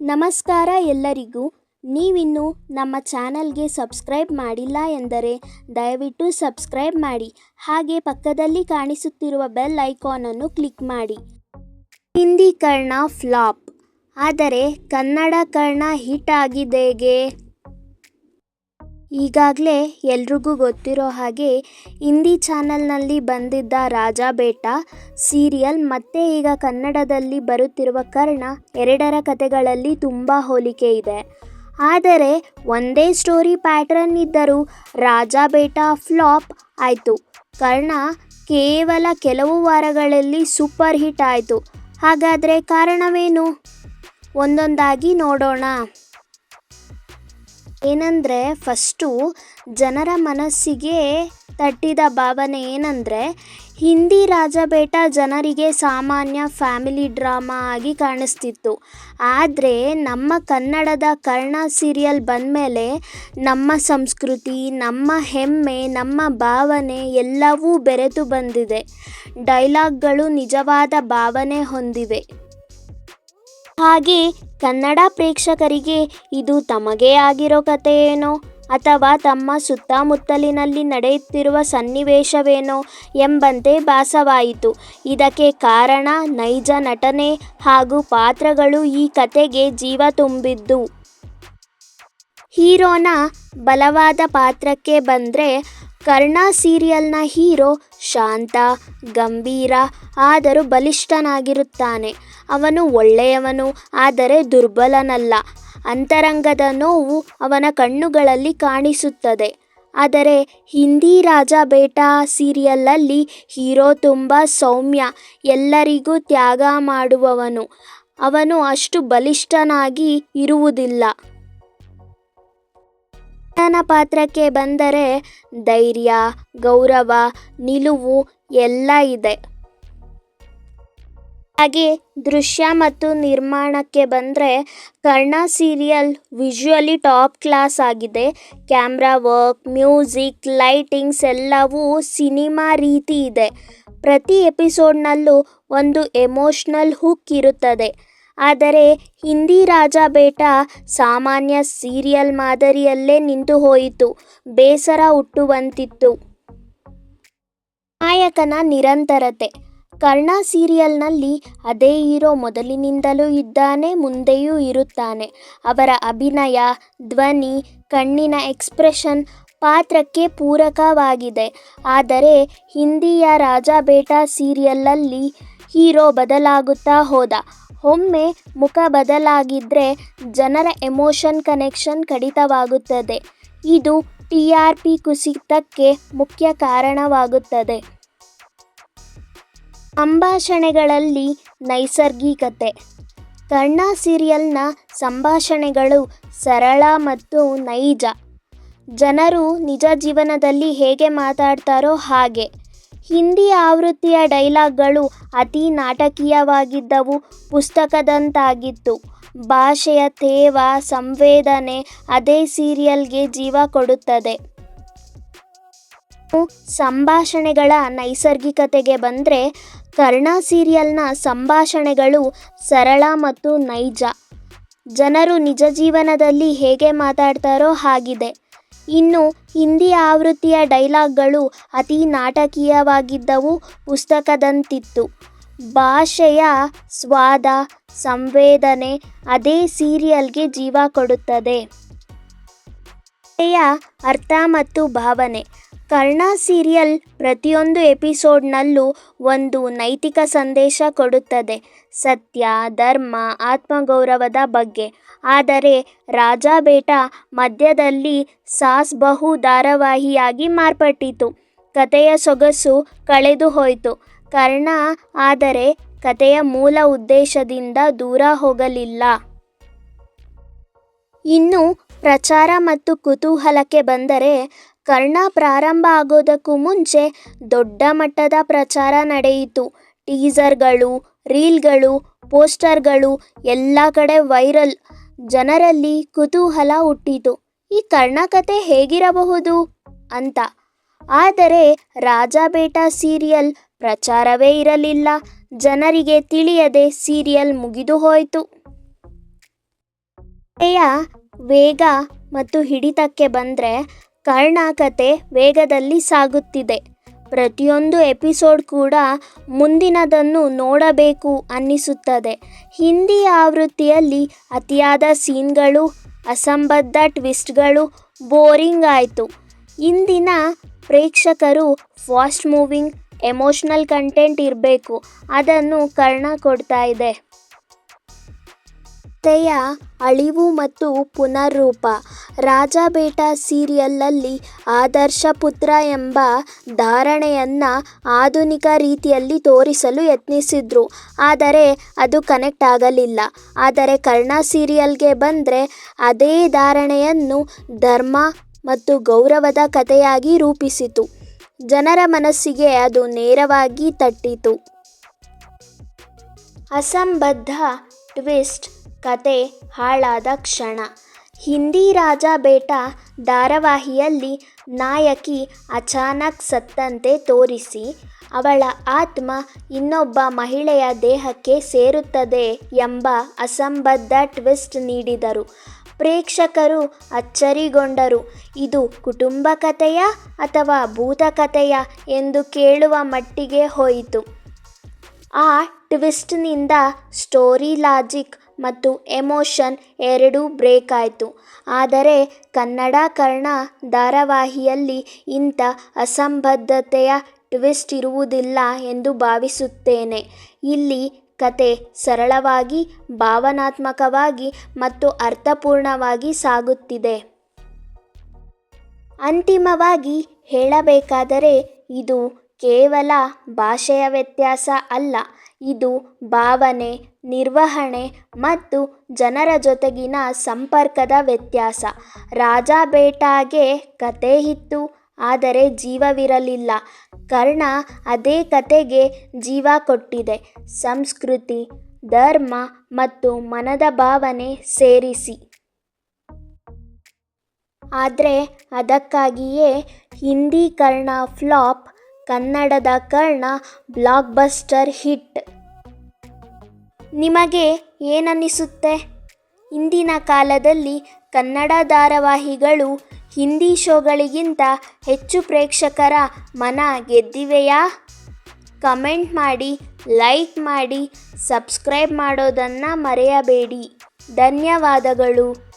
ನಮಸ್ಕಾರ ಎಲ್ಲರಿಗೂ. ನೀವಿನ್ನು ನಮ್ಮ ಚಾನಲ್ಗೆ ಸಬ್ಸ್ಕ್ರೈಬ್ ಮಾಡಿಲ್ಲ ಎಂದರೆ ದಯವಿಟ್ಟು ಸಬ್ಸ್ಕ್ರೈಬ್ ಮಾಡಿ. ಹಾಗೆ ಪಕ್ಕದಲ್ಲಿ ಕಾಣಿಸುತ್ತಿರುವ ಬೆಲ್ ಐಕಾನನ್ನು ಕ್ಲಿಕ್ ಮಾಡಿ. ಹಿಂದಿ ಕರ್ಣ ಫ್ಲಾಪ್. ಆದರೆ ಕನ್ನಡ ಕರ್ಣ ಹಿಟ್ ಆಗಿದೇಗೆ ಈಗಾಗಲೇ ಎಲ್ರಿಗೂ ಗೊತ್ತಿರೋ ಹಾಗೆ ಹಿಂದಿ ಚಾನಲ್ನಲ್ಲಿ ಬಂದಿದ್ದ ರಾಜಾ ಬೇಟ ಸೀರಿಯಲ್ ಮತ್ತೆ ಈಗ ಕನ್ನಡದಲ್ಲಿ ಬರುತ್ತಿರುವ ಕರ್ಣ ಎರಡರ ಕಥೆಗಳಲ್ಲಿ ತುಂಬ ಹೋಲಿಕೆ ಇದೆ. ಆದರೆ ಒಂದೇ ಸ್ಟೋರಿ ಪ್ಯಾಟ್ರನ್ ಇದ್ದರೂ ರಾಜಾ ಬೇಟ ಫ್ಲಾಪ್ ಆಯಿತು. ಕರ್ಣ ಕೇವಲ ಕೆಲವು ವಾರಗಳಲ್ಲಿ ಸೂಪರ್ ಹಿಟ್ ಆಯಿತು. ಹಾಗಾದರೆ ಕಾರಣವೇನು? ಒಂದೊಂದಾಗಿ ನೋಡೋಣ. ಏನಂದರೆ ಫಸ್ಟು ಜನರ ಮನಸ್ಸಿಗೆ ತಟ್ಟಿದ ಭಾವನೆ ಏನಂದರೆ ಹಿಂದಿ ರಾಜಬೇಟ ಜನರಿಗೆ ಸಾಮಾನ್ಯ ಫ್ಯಾಮಿಲಿ ಡ್ರಾಮಾ ಆಗಿ ಕಾಣಿಸ್ತಿತ್ತು. ಆದರೆ ನಮ್ಮ ಕನ್ನಡದ ಕರ್ಣ ಸೀರಿಯಲ್ ಬಂದಮೇಲೆ ನಮ್ಮ ಸಂಸ್ಕೃತಿ, ನಮ್ಮ ಹೆಮ್ಮೆ, ನಮ್ಮ ಭಾವನೆ ಎಲ್ಲವೂ ಬೆರೆತು ಬಂದಿದೆ. ಡೈಲಾಗ್ಗಳು ನಿಜವಾದ ಭಾವನೆ ಹೊಂದಿವೆ. ಹಾಗೆ ಕನ್ನಡ ಪ್ರೇಕ್ಷಕರಿಗೆ ಇದು ತಮಗೇ ಆಗಿರೋ ಕಥೆಯೇನೋ ಅಥವಾ ತಮ್ಮ ಸುತ್ತಮುತ್ತಲಿನಲ್ಲಿ ನಡೆಯುತ್ತಿರುವ ಸನ್ನಿವೇಶವೇನೋ ಎಂಬಂತೆ ಭಾಸವಾಯಿತು. ಇದಕ್ಕೆ ಕಾರಣ ನೈಜ ನಟನೆ ಹಾಗೂ ಪಾತ್ರಗಳು ಈ ಕತೆಗೆ ಜೀವ ತುಂಬಿದ್ದು. ಹೀರೋನ ಬಲವಾದ ಪಾತ್ರಕ್ಕೆ ಬಂದರೆ ಕರ್ಣ ಸೀರಿಯಲ್ನ ಹೀರೋ ಶಾಂತ, ಗಂಭೀರ, ಆದರೂ ಬಲಿಷ್ಠನಾಗಿರುತ್ತಾನೆ. ಅವನು ಒಳ್ಳೆಯವನು, ಆದರೆ ದುರ್ಬಲನಲ್ಲ. ಅಂತರಂಗದ ನೋವು ಅವನ ಕಣ್ಣುಗಳಲ್ಲಿ ಕಾಣಿಸುತ್ತದೆ. ಆದರೆ ಹಿಂದಿ ರಾಜ ಬೇಟಾ ಸೀರಿಯಲ್ಲಲ್ಲಿ ಹೀರೋ ತುಂಬ ಸೌಮ್ಯ, ಎಲ್ಲರಿಗೂ ತ್ಯಾಗ ಮಾಡುವವನು. ಅವನು ಅಷ್ಟು ಬಲಿಷ್ಠನಾಗಿ ಇರುವುದಿಲ್ಲ. ಕೃಷ್ಣನ ಪಾತ್ರಕ್ಕೆ ಬಂದರೆ ಧೈರ್ಯ, ಗೌರವ, ನಿಲುವು ಎಲ್ಲ ಇದೆ. ಹಾಗೆ ದೃಶ್ಯ ಮತ್ತು ನಿರ್ಮಾಣಕ್ಕೆ ಬಂದರೆ Karna serial visually top class ಆಗಿದೆ. ಕ್ಯಾಮ್ರಾ ವರ್ಕ್, ಮ್ಯೂಸಿಕ್, ಲೈಟಿಂಗ್ಸ್ ಎಲ್ಲವೂ ಸಿನಿಮಾ ರೀತಿ ಇದೆ. ಪ್ರತಿ ಎಪಿಸೋಡ್ನಲ್ಲೂ ಒಂದು ಎಮೋಷ್ನಲ್ ಹುಕ್ ಇರುತ್ತದೆ. ಆದರೆ ಹಿಂದಿ ರಾಜ ಬೇಟ ಸಾಮಾನ್ಯ ಸೀರಿಯಲ್ ಮಾದರಿಯಲ್ಲೇ ನಿಂತು ಹೋಯಿತು ಬೇಸರ ಹುಟ್ಟುವಂತಿತ್ತು. ನಾಯಕನ ನಿರಂತರತೆ. ಕರ್ಣ ಸೀರಿಯಲ್ನಲ್ಲಿ ಅದೇ ಹೀರೋ ಮೊದಲಿನಿಂದಲೂ ಇದ್ದಾನೆ, ಮುಂದೆಯೂ ಇರುತ್ತಾನೆ. ಅವರ ಅಭಿನಯ, ಧ್ವನಿ, ಕಣ್ಣಿನ ಎಕ್ಸ್ಪ್ರೆಷನ್ ಪಾತ್ರಕ್ಕೆ ಪೂರಕವಾಗಿದೆ. ಆದರೆ ಹಿಂದಿಯ ರಾಜ ಬೇಟ ಸೀರಿಯಲಲ್ಲಿ ಹೀರೋ ಬದಲಾಗುತ್ತಾ ಹೋದ. ಒಮ್ಮೆ ಮುಖ ಬದಲಾಗಿದ್ದರೆ ಜನರ ಎಮೋಷನ್ ಕನೆಕ್ಷನ್ ಕಡಿತವಾಗುತ್ತದೆ. ಇದು ಟಿ ಆರ್ ಪಿ ಕುಸಿತಕ್ಕೆ ಮುಖ್ಯ ಕಾರಣವಾಗುತ್ತದೆ. ಸಂಭಾಷಣೆಗಳಲ್ಲಿ ನೈಸರ್ಗಿಕತೆ. ಕರ್ಣ ಸೀರಿಯಲ್ನ ಸಂಭಾಷಣೆಗಳು ಸರಳ ಮತ್ತು ನೈಜ. ಜನರು ನಿಜ ಜೀವನದಲ್ಲಿ ಹೇಗೆ ಮಾತಾಡ್ತಾರೋ ಹಾಗೆ. ಹಿಂದಿ ಆವೃತ್ತಿಯ ಡೈಲಾಗ್ಗಳು ಅತಿ ನಾಟಕೀಯವಾಗಿದ್ದವು, ಪುಸ್ತಕದಂತಾಗಿತ್ತು. ಭಾಷೆಯ ತೇವ, ಸಂವೇದನೆ ಅದೇ ಸೀರಿಯಲ್ಗೆ ಜೀವ ಕೊಡುತ್ತದೆ. ಸಂಭಾಷಣೆಗಳ ನೈಸರ್ಗಿಕತೆಗೆ ಬಂದರೆ, ಕರ್ಣ ಸೀರಿಯಲ್ನ ಸಂಭಾಷಣೆಗಳು ಸರಳ ಮತ್ತು ನೈಜ. ಜನರು ನಿಜ ಜೀವನದಲ್ಲಿ ಹೇಗೆ ಮಾತಾಡ್ತಾರೋ ಹಾಗಿದೆ. ಇನ್ನು ಹಿಂದಿ ಆವೃತ್ತಿಯ ಡೈಲಾಗ್ಗಳು ಅತಿ ನಾಟಕೀಯವಾಗಿದ್ದವು ಪುಸ್ತಕದಂತಿತ್ತು. ಭಾಷೆಯ ಸ್ವಾದ, ಸಂವೇದನೆ ಅದೇ ಸೀರಿಯಲ್ಗೆ ಜೀವ ಕೊಡುತ್ತದೆ. ಅರ್ಥ ಮತ್ತು ಭಾವನೆ ಕರ್ಣ ಸೀರಿಯಲ್ ಪ್ರತಿಯೊಂದು ಎಪಿಸೋಡ್ನಲ್ಲೂ ಒಂದು ನೈತಿಕ ಸಂದೇಶ ಕೊಡುತ್ತದೆ. ಸತ್ಯ, ಧರ್ಮ, ಆತ್ಮಗೌರವದ ಬಗ್ಗೆ. ಆದರೆ ರಾಜಾ ಬೇಟ ಮಧ್ಯದಲ್ಲಿ ಸಾಸ್ ಬಹು ಧಾರಾವಾಹಿಯಾಗಿ ಮಾರ್ಪಟ್ಟಿತು. ಕಥೆಯ ಸೊಗಸು ಕಳೆದು ಹೋಯಿತು. ಕರ್ಣ ಆದರೆ ಕಥೆಯ ಮೂಲ ಉದ್ದೇಶದಿಂದ ದೂರ ಹೋಗಲಿಲ್ಲ. ಇನ್ನು ಪ್ರಚಾರ ಮತ್ತು ಕುತೂಹಲಕ್ಕೆ ಬಂದರೆ ಕರ್ಣ ಪ್ರಾರಂಭ ಆಗೋದಕ್ಕೂ ಮುಂಚೆ ದೊಡ್ಡ ಮಟ್ಟದ ಪ್ರಚಾರ ನಡೆಯಿತು. ಟೀಸರ್ಗಳು, ರೀಲ್ಗಳು, ಪೋಸ್ಟರ್ಗಳು ಎಲ್ಲ ಕಡೆ ವೈರಲ್. ಜನರಲ್ಲಿ ಕುತೂಹಲ ಹುಟ್ಟಿತು. ಈ ಕರ್ಣ ಕತೆ ಹೇಗಿರಬಹುದು ಅಂತ. ಆದರೆ ರಾಜಾ ಬೇಟ ಸೀರಿಯಲ್ ಪ್ರಚಾರವೇ ಇರಲಿಲ್ಲ. ಜನರಿಗೆ ತಿಳಿಯದೆ ಸೀರಿಯಲ್ ಮುಗಿದು ಹೋಯಿತು. ವೇಗ ಮತ್ತು ಹಿಡಿತಕ್ಕೆ ಬಂದರೆ ಕರ್ಣ ಕತೆ ವೇಗದಲ್ಲಿ ಸಾಗುತ್ತಿದೆ. ಪ್ರತಿಯೊಂದು ಎಪಿಸೋಡ್ ಕೂಡ ಮುಂದಿನದನ್ನು ನೋಡಬೇಕು ಅನ್ನಿಸುತ್ತದೆ. ಹಿಂದಿ ಆವೃತ್ತಿಯಲ್ಲಿ ಅತಿಯಾದ ಸೀನ್ಗಳು, ಅಸಂಬದ್ಧ ಟ್ವಿಸ್ಟ್ಗಳು ಬೋರಿಂಗ್ ಆಯಿತು. ಇಂದಿನ ಪ್ರೇಕ್ಷಕರು ಫಾಸ್ಟ್ ಮೂವಿಂಗ್, ಎಮೋಷ್ನಲ್ ಕಂಟೆಂಟ್ ಇರಬೇಕು. ಅದನ್ನು ಕರ್ಣ ಕೊಡ್ತಾ ಇದೆ. ಕಥೆಯ ಅಳಿವು ಮತ್ತು ಪುನರೂಪ ರಾಜ ಬೇಟ ಸೀರಿಯಲಲ್ಲಿ ಆದರ್ಶ ಪುತ್ರ ಎಂಬ ಧಾರಣೆಯನ್ನು ಆಧುನಿಕ ರೀತಿಯಲ್ಲಿ ತೋರಿಸಲು ಯತ್ನಿಸಿದ್ರು. ಆದರೆ ಅದು ಕನೆಕ್ಟ್ ಆಗಲಿಲ್ಲ. ಆದರೆ ಕರ್ಣ ಸೀರಿಯಲ್ಗೆ ಬಂದರೆ ಅದೇ ಧಾರಣೆಯನ್ನು ಧರ್ಮ ಮತ್ತು ಗೌರವದ ಕಥೆಯಾಗಿ ರೂಪಿಸಿತು. ಜನರ ಮನಸ್ಸಿಗೆ ಅದು ನೇರವಾಗಿ ತಟ್ಟಿತು. ಅಸಂಬದ್ಧ ಟ್ವಿಸ್ಟ್. ಕತೆ ಹಾಳಾದ ಕ್ಷಣ. ಹಿಂದಿ ರಾಜ ಬೇಟ ಧಾರಾವಾಹಿಯಲ್ಲಿ ನಾಯಕಿ ಅಚಾನಕ್ ಸತ್ತಂತೆ ತೋರಿಸಿ, ಅವಳ ಆತ್ಮ ಇನ್ನೊಬ್ಬ ಮಹಿಳೆಯ ದೇಹಕ್ಕೆ ಸೇರುತ್ತದೆ ಎಂಬ ಅಸಂಬದ್ಧ ಟ್ವಿಸ್ಟ್ ನೀಡಿದರು. ಪ್ರೇಕ್ಷಕರು ಅಚ್ಚರಿಗೊಂಡರು, ಇದು ಕುಟುಂಬ ಕಥೆಯ ಅಥವಾ ಭೂತಕಥೆಯ ಎಂದು ಕೇಳುವ ಮಟ್ಟಿಗೆ ಹೋಯಿತು. ಆ ಟ್ವಿಸ್ಟ್ನಿಂದ ಸ್ಟೋರಿ ಲಾಜಿಕ್ ಮತ್ತು ಎಮೋಷನ್ ಎರಡೂ ಬ್ರೇಕ್ ಆಯಿತು. ಆದರೆ ಕನ್ನಡ ಕರ್ಣ ಧಾರಾವಾಹಿಯಲ್ಲಿ ಇಂಥ ಅಸಂಬದ್ಧತೆಯ ಟ್ವಿಸ್ಟ್ ಇರುವುದಿಲ್ಲ ಎಂದು ಭಾವಿಸುತ್ತೇನೆ. ಇಲ್ಲಿ ಕತೆ ಸರಳವಾಗಿ, ಭಾವನಾತ್ಮಕವಾಗಿ ಮತ್ತು ಅರ್ಥಪೂರ್ಣವಾಗಿ ಸಾಗುತ್ತಿದೆ. ಅಂತಿಮವಾಗಿ ಹೇಳಬೇಕಾದರೆ ಇದು ಕೇವಲ ಭಾಷೆಯ ವ್ಯತ್ಯಾಸ ಅಲ್ಲ. ಇದು ಭಾವನೆ, ನಿರ್ವಹಣೆ ಮತ್ತು ಜನರ ಜೊತೆಗಿನ ಸಂಪರ್ಕದ ವ್ಯತ್ಯಾಸ. ರಾಜ ಬೇಟಾಗೆ ಕತೆ ಇತ್ತು, ಆದರೆ ಜೀವವಿರಲಿಲ್ಲ. ಕರ್ಣ ಅದೇ ಕತೆಗೆ ಜೀವ ಕೊಟ್ಟಿದೆ. ಸಂಸ್ಕೃತಿ, ಧರ್ಮ ಮತ್ತು ಮನದ ಭಾವನೆ ಸೇರಿಸಿ. ಆದರೆ ಅದಕ್ಕಾಗಿಯೇ ಹಿಂದಿ ಕರ್ಣ ಫ್ಲಾಪ್ ಕನ್ನಡದ ಕರ್ಣ ಬ್ಲಾಕ್ಬಸ್ಟರ್ ಹಿಟ್. ನಿಮಗೆ ಏನನ್ನಿಸುತ್ತೆ? ಇಂದಿನ ಕಾಲದಲ್ಲಿ ಕನ್ನಡ ಧಾರಾವಾಹಿಗಳು ಹಿಂದಿ ಶೋಗಳಿಗಿಂತ ಹೆಚ್ಚು ಪ್ರೇಕ್ಷಕರ ಮನ ಗೆದ್ದಿವೆಯಾ? ಕಮೆಂಟ್ ಮಾಡಿ, ಲೈಕ್ ಮಾಡಿ, ಸಬ್ಸ್ಕ್ರೈಬ್ ಮಾಡೋದನ್ನು ಮರೆಯಬೇಡಿ. ಧನ್ಯವಾದಗಳು.